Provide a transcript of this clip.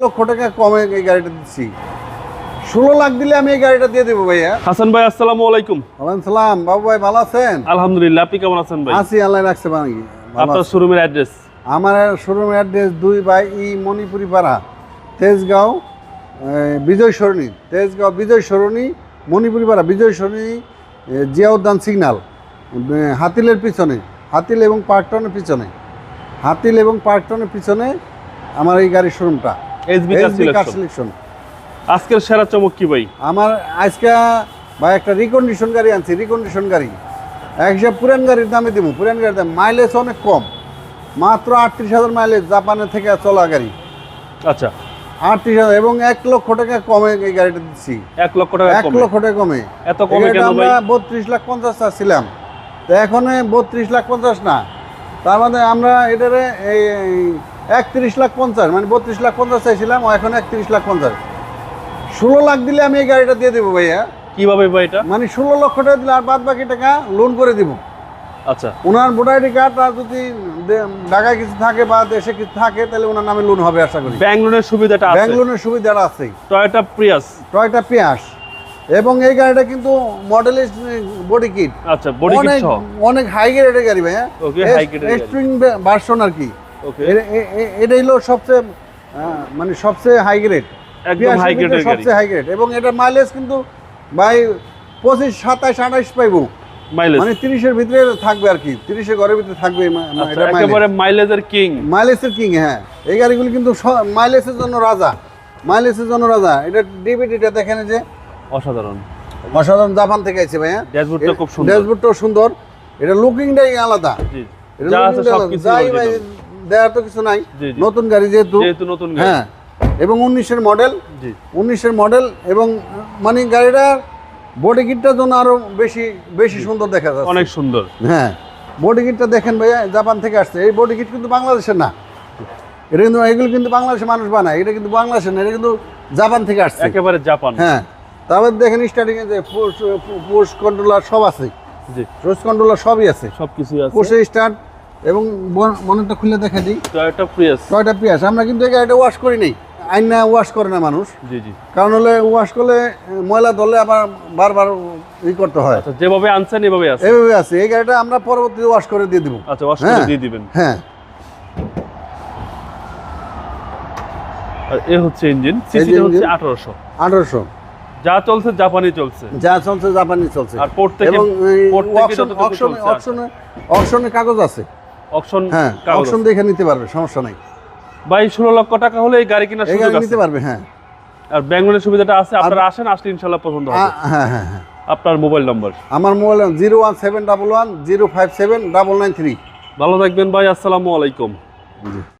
লক্ষ টাকা কমে এই গাড়িটা দিচ্ছি। ষোলো লাখ দিলে আমি এই গাড়িটা দিয়ে দেবো ভাইয়া। হাসান ভাই আসসালামু আলাইকুম। ওয়ালাইকুম সালাম। বাবু ভাই ভালো আছেন? আলহামদুলিল্লাহ আপনি কেমন আছেন ভাই? আছি আল্লাহ রাখছে বানাকি আপনার শোরুমের অ্যাড্রেস আমার শোরুম অ্যাড্রেস দুই বাই ই মণিপুরি পাড়া তেজগাঁও বিজয় সরণি। তেজগাঁও বিজয় সরণি মণিপুরি পাড়া বিজয় সরণি এ, জিয়া উদ্যান সিগনাল হাতিলের পিছনে। হাতিল এবং পার্কটনের পিছনে। হাতিল এবং পার্কটনের পিছনে আমার এই গাড়ির শোরুমটা এসবি কার সিলেকশন সিলেকশন আজকের সেরা চমক কি ভাই? আমার আজকে ভাই একটা রিকন্ডিশন গাড়ি আনছি রিকন্ডিশন গাড়ি। এক হিসাব পুরান গাড়ির দামে দিব পুরান গাড়ির দাম। মাইলেজ অনেক কম। মাত্র আটত্রিশ হাজার মাইলেজ জাপানের থেকে চলা গাড়ি। আচ্ছা। আটত্রিশ হাজার এবং এক লক্ষ টাকা কমে এই গাড়িটা দিচ্ছি। এক লক্ষ টাকা এক লক্ষ টাকা কমে। এত কমে আমরা বত্রিশ লাখ পঞ্চাশ চাচ্ছিলাম। তো এখন বত্রিশ লাখ পঞ্চাশ না। তার মানে আমরা এটারে এই একত্রিশ লাখ পঞ্চাশ মানে বত্রিশ লাখ পঞ্চাশ চাইছিলাম এখন একত্রিশ লাখ পঞ্চাশ। ষোলো লাখ দিলে আমি এই গাড়িটা দিয়ে দেবো ভাইয়া। কীভাবে ভাই এটা? মানে ষোলো লক্ষ টাকা দিলে আর বাদ বাকি টাকা লোন করে দিব। আচ্ছা। ওনার ভোটার আইডি কার্ড আর যদি ঢাকায় কিছু থাকে বা দেশে কিছু থাকে তাহলে ওনার নামে লোন হবে আশা করি। ব্যাংক লোনের সুবিধাটা ব্যাংক লোনের সুবিধাটা আছে টয়টা প্রিয়াস টয়টা পেঁয়াস এবং এই গাড়িটা কিন্তু মডেল বডি কিট আচ্ছা বডি কিট অনেক সহ? অনেক হাই গ্রেডের গাড়ি ভাইয়া। Okay, high grade এর ভার্সন আর কি। ওকে এটা হলো সবচেয়ে আহ, মানে সবচেয়ে হাই গ্রেড একদম হাই গ্রেডের সবচেয়ে হাই গ্রেড এবং এটা মাইলেজ কিন্তু ভাই পঁচিশ সাতাশ আঠাশ পাইবো। মানে তিরিশের ভিতরে থাকবে আর কি। তিরিশের ঘরের ভিতরে থাকবে আচ্ছা। একেবারে মাইলেজের কিং মাইলেজের কিং হ্যাঁ। এই গাড়িগুলো কিন্তু মাইলেজের জন্য রাজা। মাইলেজের জন্য রাজা। এটা ডিভিডিটা দেখেন যে। অসাধারণ। অসাধারণ জাপান থেকে আছে ভাইয়া ড্যাশবোর্ডটা খুব সুন্দর। ড্যাশবোর্ডটাও সুন্দর। এটা লুকিংটাই আলাদা। এটা যা আছে looking সব। কিছু দেওয়ার তো কিছু নাই। নতুন গাড়ি যেহেতু। নতুন হ্যাঁ এবং উনিশের মডেল উনিশের মডেল এবং মানে গাড়িটা বডি কিটটার জন্য আরও বেশি বেশি সুন্দর দেখা যাচ্ছে। অনেক সুন্দর। হ্যাঁ বডি কিটটা দেখেন ভাইয়া জাপান থেকে আসছে। এই বডি কিট কিন্তু বাংলাদেশের না। এটা কিন্তু এগুলো কিন্তু বাংলাদেশের মানুষ বানায়। এটা কিন্তু বাংলাদেশের না এটা কিন্তু জাপান থেকে আসছে। একেবারে জাপান। হ্যাঁ তারপর দেখেন স্টার্টিং এ যে পুশ কন্ট্রোলার সব আছে। জি। পুশ কন্ট্রোলার সবই আছে। সবকিছুই আছে। পুষে স্টার্ট এবং মনেরটা খুলে দেখা দিই। টয়োটা প্রিয়াস কয়টা পিয়াস আমরা কিন্তু এই গাড়িটা ওয়াশ করি নাই। আইন ওয়াশ করে না মানুষ। জি জি। কারণ হলে ওয়াশ করলে ময়লা ধরলে আবার বারবার ই করতে হয়। আচ্ছা যেভাবে আনছেন এভাবে আছে। এইভাবে আছে। এই গাড়িটা আমরা পরবর্তীতে ওয়াশ করে দিয়ে দিব। আচ্ছা ওয়াশ করে হ্যাঁ। দিয়ে দিবেন। হ্যাঁ। আর এ হচ্ছে ইঞ্জিন সিসি। হচ্ছে আঠারোশো। আঠারোশো। যা চলছে জাপানি চলছে। যা চলছে জাপানি চলছে। আর পোর্ট থেকে এবং চলছে অকশনে অকশনে কাগজ আছে। অকশন হ্যাঁ অকশন দেখে নিতে পারবে সমস্যা নাই। ভাই ষোলো লক্ষ টাকা হলে এই গাড়ি কেনার সুযোগ আছে। নিতে পারবে হ্যাঁ। আর ব্যাঙ্গলের সুবিধাটা আছে আপনারা আসেন আসলে ইনশাল্লাহ পছন্দ হবে। হ্যাঁ হ্যাঁ হ্যাঁ। আপনার মোবাইল নম্বর। আমার mobile zero one seven double one zero five seven double nine three. ভালো থাকবেন ভাই আসসালামু আলাইকুম।